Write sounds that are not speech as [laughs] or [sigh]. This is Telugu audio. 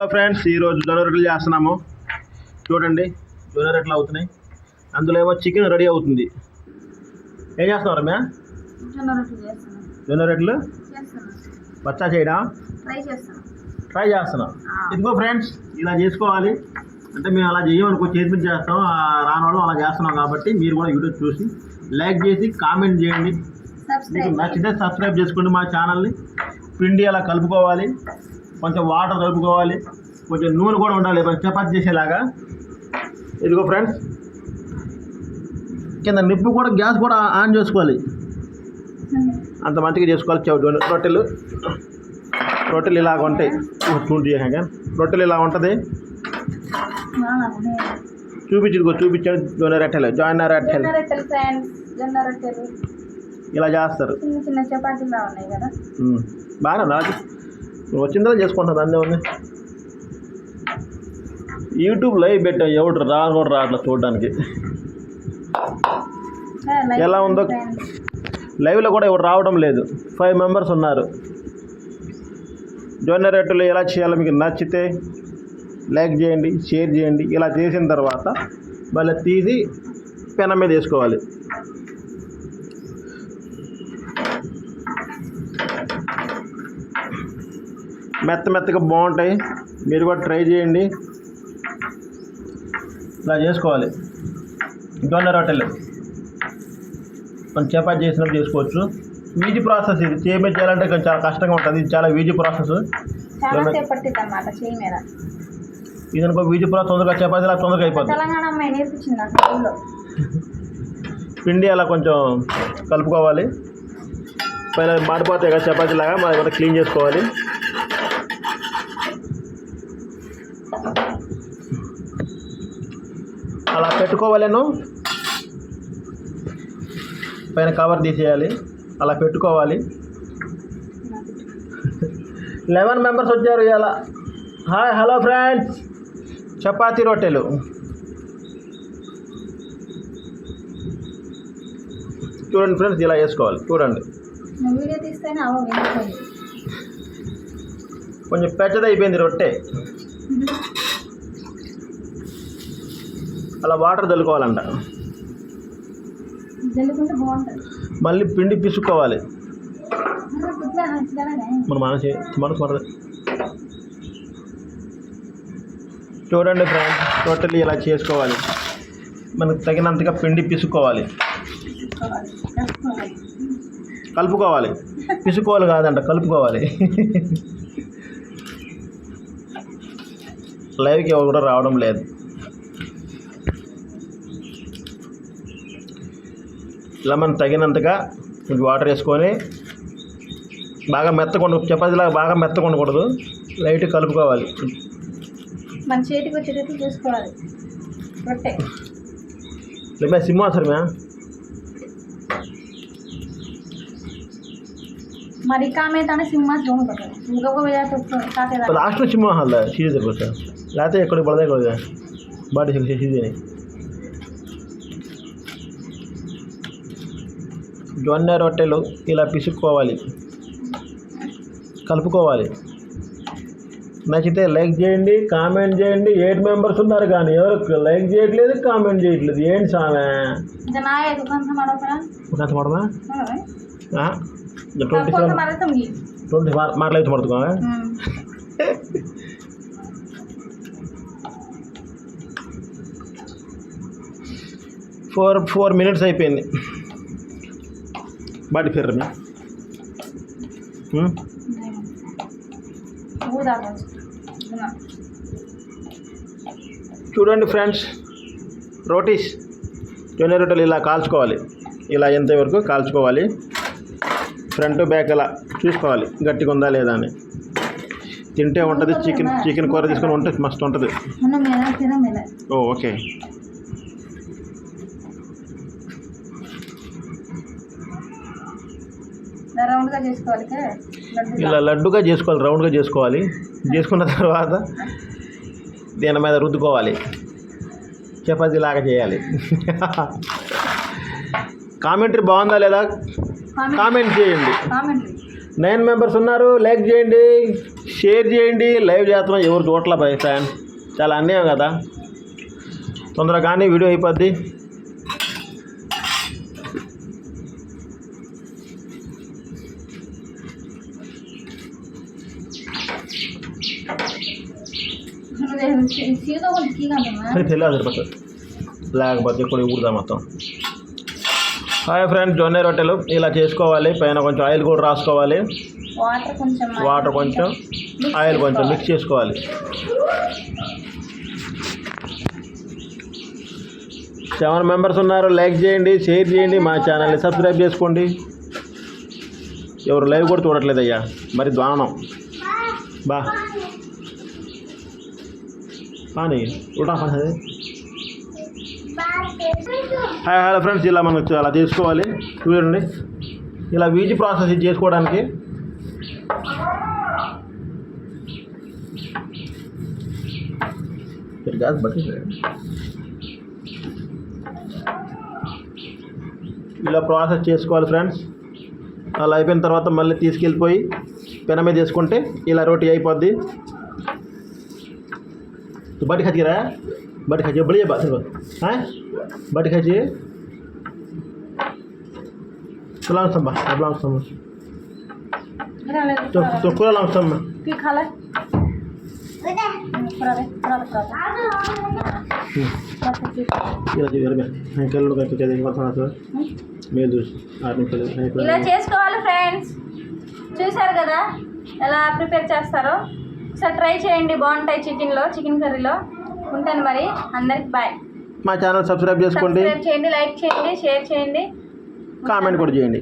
హలో ఫ్రెండ్స్ ఈరోజు జొన్న రొట్టెలు చేస్తున్నాము. చూడండి జొన్న రొట్టెలు అవుతున్నాయి. అందులో ఏమో చికెన్ రెడీ అవుతుంది. ఏం చేస్తున్నారు మ్యా జొన్న రొట్టెలు పచ్చా చేయడం? ట్రై చేస్తాను ట్రై చేస్తున్నాం. ఇదిగో ఫ్రెండ్స్ ఇలా చేసుకోవాలి. అంటే మేము అలా చేయమనుకో మీద చేస్తాం. రానోళ్ళం అలా చేస్తున్నాం కాబట్టి మీరు కూడా యూట్యూబ్ చూసి లైక్ చేసి కామెంట్ చేయండి. మీకు నచ్చితే సబ్స్క్రైబ్ చేసుకోండి మా ఛానల్ని. పిండి అలా కలుపుకోవాలి. కొంచెం వాటర్ కలుపుకోవాలి. కొంచెం నూనె కూడా ఉండాలి కొంచెం చపాతి చేసేలాగా. ఇదిగో ఫ్రెండ్స్ కింద నిప్పు కూడా గ్యాస్ కూడా ఆన్ చేసుకోవాలి. అంత మంచిగా చేసుకోవాలి రొట్టెలు. రొట్టెలు ఇలాగ ఉంటాయి. చూంటి రొట్టెలు ఇలా ఉంటుంది. చూపించి ఇదిగో చూపించాను జొన్న రొట్టెలు జొన్న రొట్టెలు. ఇలా చేస్తారు. చిన్న చిన్న చపాతీలా ఉన్నాయి కదా. ఉమ్. బాగానే వచ్చిన తర్వాత వచ్చిందా? చేసుకుంటున్నా దాన్ని ఉంది యూట్యూబ్ లైవ్ పెట్టా ఎవడు రా కూడా రావట్లేదు చూడడానికి. ఎలా ఉందో? లైవ్లో కూడా ఎవరు రావడం లేదు. ఫైవ్ మెంబర్స్ ఉన్నారు. జొన్న రొట్టెలు ఎలా చేయాలో మీకు నచ్చితే లైక్ చేయండి షేర్ చేయండి. ఇలా చేసిన తర్వాత మళ్ళీ తీసి పెనం మీద వేసుకోవాలి. మెత్త మెత్తగా బాగుంటాయి. మీరు కూడా ట్రై చేయండి. ఇలా చేసుకోవాలి. జొన్న రొట్టెలు మనం చపాతి చేసినప్పుడు చేసుకోవచ్చు. ఈజీ ప్రాసెస్ ఇది. చేయమే చేయాలంటే కొంచెం చాలా కష్టంగా ఉంటుంది. ఇది చాలా ఈజీ ప్రాసెస్. ఇది అనుకో ఈజీ ప్రాసెస్ తొందరగా చపాతీలా తొందరగా అయిపోతుంది పిండి అలా కొంచెం కలుపుకోవాలి. పైన మాడిపోతాయి కదా చపాతీలాగా మరి కూడా క్లీన్ చేసుకోవాలి. అలా పెట్టుకోవాలను. పైన కవర్ తీసేయాలి. అలా పెట్టుకోవాలి. లెవెన్ మెంబర్స్ వచ్చారు ఇలా హాయ్ హలో ఫ్రెండ్స్. చపాతీ రొట్టెలు. చూడండి ఫ్రెండ్స్ ఇలా వేసుకోవాలి. చూడండి. కొంచెం పెద్దది అయిపోయింది రొట్టె. [laughs] అలా వాటర్ చల్లుకోవాలంట మళ్ళీ పిండి ఇట్లానే మన మనసు మనసు మనది చూడండి ఫ్రెండ్స్ రొట్టెలు ఇలా చేసుకోవాలి. మనకు తగినంతగా పిండి కలుపుకోవాలి కలుపుకోవాలి. పిసుకోవాలి కాదంట కలుపుకోవాలి. [laughs] లైవ్కి ఎవరు కూడా రావడం లేదు. ఇలా మనం తగినంతగా వాటర్ వేసుకొని బాగా మెత్తకుండా చపాతీలాగా బాగా మెత్తగా ఉండకూడదు. లైట్ కలుపుకోవాలి. మన చేతికి వచ్చేటట్టు చూసుకోవాలి. రొట్టె. లేదా సింహాసనమే? మరి కామే తానే సింహ జోన్ పట్టాలి ఇంకొక వేరే కాతే లాస్ట్ సింహాసన సీరియస్ అయిపోతా. లేకపోతే ఎక్కడ పడదే కదా బాడీ సీజన్ జొన్న రొట్టెలు ఇలా పిసుక్కోవాలి. కలుపుకోవాలి. నచ్చితే లైక్ చేయండి కామెంట్ చేయండి. ఎయిట్ మెంబర్స్ ఉన్నారు కానీ ఎవరు లైక్ చేయట్లేదు కామెంట్ చేయట్లేదు. ఏంటి సామె? కొంత ట్వంటీ ట్వంటీ మాటలైతే పడుతున్నా ఫోర్ ఫోర్ మినిట్స్ అయిపోయింది. ఫిర్ మీ ఊదా చూడండి ఫ్రెండ్స్ రోటీస్. జొన్న రొట్టెలు ఇలా కాల్చుకోవాలి. ఇలా ఎంతవరకు కాల్చుకోవాలి? ఫ్రంట్ బ్యాక్ ఇలా చూసుకోవాలి. గట్టిగా ఉందా లేదా అని. తింటే ఉంటుంది చికెన్ చికెన్ కూర తీసుకొని ఉంటే మస్తు ఉంటుంది. ఓ ఓకే రౌండ్గా చేసుకోవాలి కదా లడ్డు ఇలా లడ్డుగా చేసుకోవాలి రౌండ్గా చేసుకోవాలి. చేసుకున్న తర్వాత దీని మీద రుద్దుకోవాలి. చపాతీ లాగా చేయాలి. కామెంటరీ బాగుందా లేదా? కామెంట్ చేయండి. నైన్ మెంబర్స్ ఉన్నారు లైక్ చేయండి షేర్ చేయండి. లైవ్ చేస్తున్నాం ఎవరు చూడట్లా బై ఫ్యాన్. చాలా అన్యాయం కదా. తొందరగా కానీ వీడియో అయిపోద్ది. లేకపోతే ఇప్పుడు ఊరుదా మొత్తం. హాయ్ ఫ్రెండ్స్ జొన్న రొట్టెలు ఇలా చేసుకోవాలి పైన కొంచెం ఆయిల్ కూడా రాసుకోవాలి. వాటర్ కొంచెం ఆయిల్ కొంచెం. మిక్స్ చేసుకోవాలి. సెవెన్ మెంబర్స్ ఉన్నారు లైక్ చేయండి షేర్ చేయండి మా ఛానల్ని సబ్స్క్రైబ్ చేసుకోండి. ఎవరు లైవ్ కూడా చూడట్లేదు అయ్యా మరి దానం బా. కానీ ఉల్టా పని హాయ్ హలో ఫ్రెండ్స్ ఇలా మనం అలా చేసుకోవాలి. చూడండి. ఇలా వీజీ ప్రాసెస్ చేసుకోవడానికి గ్యాస్ బట్టి ఇలా ప్రాసెస్ చేసుకోవాలి ఫ్రెండ్స్ అలా అయిపోయిన తర్వాత మళ్ళీ తీసుకెళ్ళిపోయి పెన మీద వేసుకుంటే ఇలా రోటీ అయిపోద్ది. तो बट खाची रहा बट खाची बढ़िया बात है हाँ बट खाची चलाओ संभा अब लाओ संभा तो तो पूरा लाओ संभा की खाला पूरा दे पूरा पूरा ఇలా చేయాలి సాయంకాలం కనుక చదివిన తర్వాత మేలు చూసి ఆరు నిమిషాలు ఇలా చేసుకోవాలి ఫ్రెండ్స్ చూశారు కదా ఎలా ప్రిపేర్ చేస్తారో ఒకసారి ట్రై చేయండి బాగుంటాయి చికెన్లో చికెన్ కర్రీలో. ఉంటాను మరి. అందరికి బాయ్. మా ఛానల్ సబ్స్క్రైబ్ చేసుకోండి. చేయండి లైక్ చేయండి షేర్ చేయండి. కామెంట్ కూడా చేయండి.